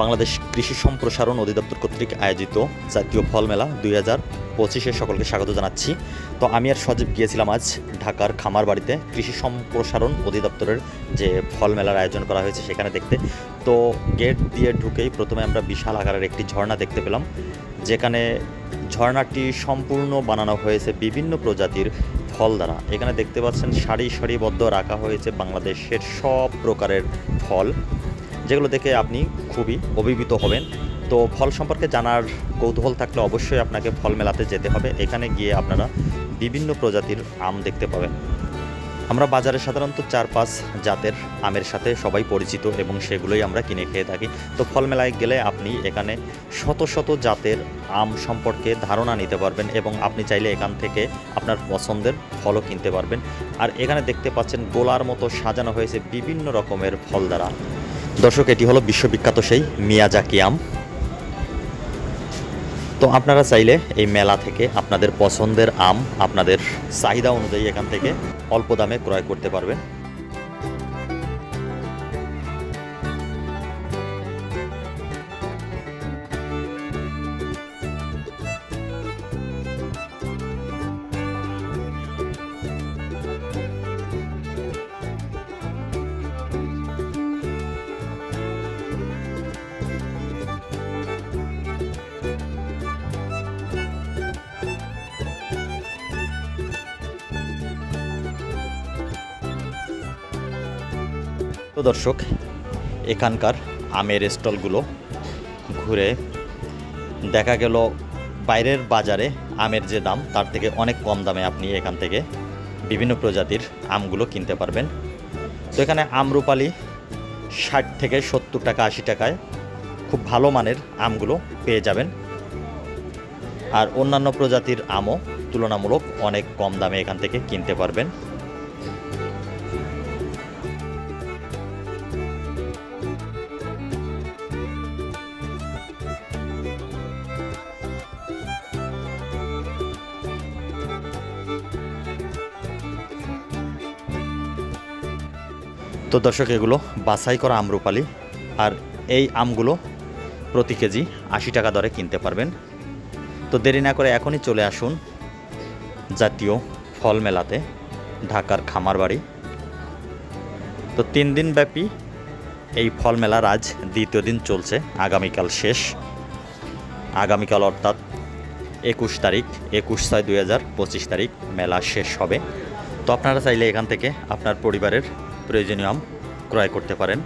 বাংলাদেশ কৃষি সম্প্রসারণ অধিদপ্তর কর্তৃক আয়োজিত জাতীয় ফল মেলা দুই হাজার পঁচিশে সকলকে স্বাগত জানাচ্ছি। তো আমি আর সজীব গিয়েছিলাম আজ ঢাকার খামার বাড়িতে কৃষি সম্প্রসারণ অধিদপ্তরের যে ফল মেলার আয়োজন করা হয়েছে সেখানে দেখতে। তো গেট দিয়ে ঢুকেই প্রথমে আমরা বিশাল আকারের একটি ঝর্ণা দেখতে পেলাম, যেখানে ঝর্ণাটি সম্পূর্ণ বানানো হয়েছে বিভিন্ন প্রজাতির ফল দ্বারা। এখানে দেখতে পাচ্ছেন সারি সারিবদ্ধ রাখা হয়েছে বাংলাদেশের সব প্রকারের ফল। যেগুলো দেখে আপনি খুবই অভিভূত হবেন। তো ফল সম্পর্কে জানার কৌতূহল থাকলে অবশ্যই আপনাকে ফল মেলাতে যেতে হবে। এখানে গিয়ে আপনারা বিভিন্ন প্রজাতির আম দেখতে পাবেন। আমরা বাজারে সাধারণত চার পাঁচ জাতের আমের সাথে সবাই পরিচিত এবং সেগুলোই আমরা কিনে খেয়ে থাকি। তো ফল মেলায় গেলে আপনি এখানে শত শত জাতের আম সম্পর্কে ধারণা নিতে পারবেন এবং আপনি চাইলে এখান থেকে আপনার পছন্দের ফলও কিনতে পারবেন। আর এখানে দেখতে পাচ্ছেন গোলার মতো সাজানো হয়েছে বিভিন্ন রকমের ফল দ্বারা। দর্শক, এটি হলো বিশ্ববিখ্যাত সেই মিয়াজাকি আম তো আপনারা চাইলে এই মেলা থেকে আপনাদের পছন্দের আম, আপনাদের চাহিদা অনুযায়ী এখান থেকে অল্প দামে ক্রয় করতে পারবেন। তো দর্শক, এখানকার আমের স্টলগুলো ঘুরে দেখা গেল বাইরের বাজারে আমের যে দাম, তার থেকে অনেক কম দামে আপনি এখান থেকে বিভিন্ন প্রজাতির আমগুলো কিনতে পারবেন। তো এখানে আমরুপালি ষাট থেকে সত্তর টাকা, আশি টাকায় খুব ভালো মানের আমগুলো পেয়ে যাবেন। আর অন্যান্য প্রজাতির আমও তুলনামূলক অনেক কম দামে এখান থেকে কিনতে পারবেন। তো দর্শক, এগুলো বাছাই করা আমরুপালি আর এই আমগুলো প্রতি কেজি আশি টাকা দরে কিনতে পারবেন। তো দেরি না করে এখনই চলে আসুন জাতীয় ফল মেলাতে, ঢাকার খামার বাড়ি তো তিন দিন ব্যাপী এই ফল মেলার আজ দ্বিতীয় দিন চলছে, আগামীকাল শেষ। আগামীকাল অর্থাৎ একুশ তারিখ, একুশ ছয় দুই হাজার পঁচিশ তারিখ মেলা শেষ হবে। তো আপনারা চাইলে এখান থেকে আপনার পরিবারের প্রয়োজনীয় আম ক্রয় করতে পারেন।